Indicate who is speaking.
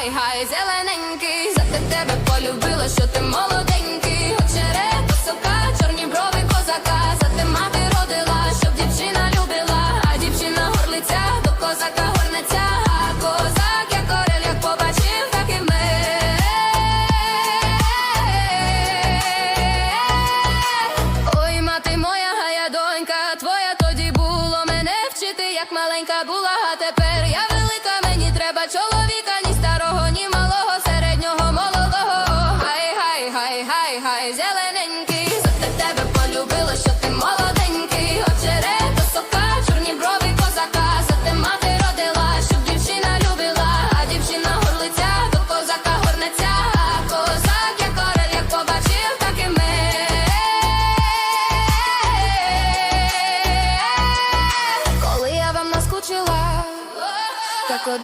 Speaker 1: гай, гай, зелененький, за те тебе полюбила, що ти молоденький, очерет посока, чорні брови козака, за те мати родила, щоб дівчина любила, а дівчина горлиця, до козака горнеця, а козак, як орел, як побачив, так і ми. Ой, мати моя гая донька, твоя тоді було. Мене вчити, як маленька була, а тепер я велика. гай, гай, зелененький, за тебе полюбила, що ти молоденький, очерето сока, чорні брови козака, за те мати родила, щоб дівчина любила, а дівчина горлиця, до козака горнеця, а козак, як король, як побачив, так і ми. Коли я вам наскучила, так от.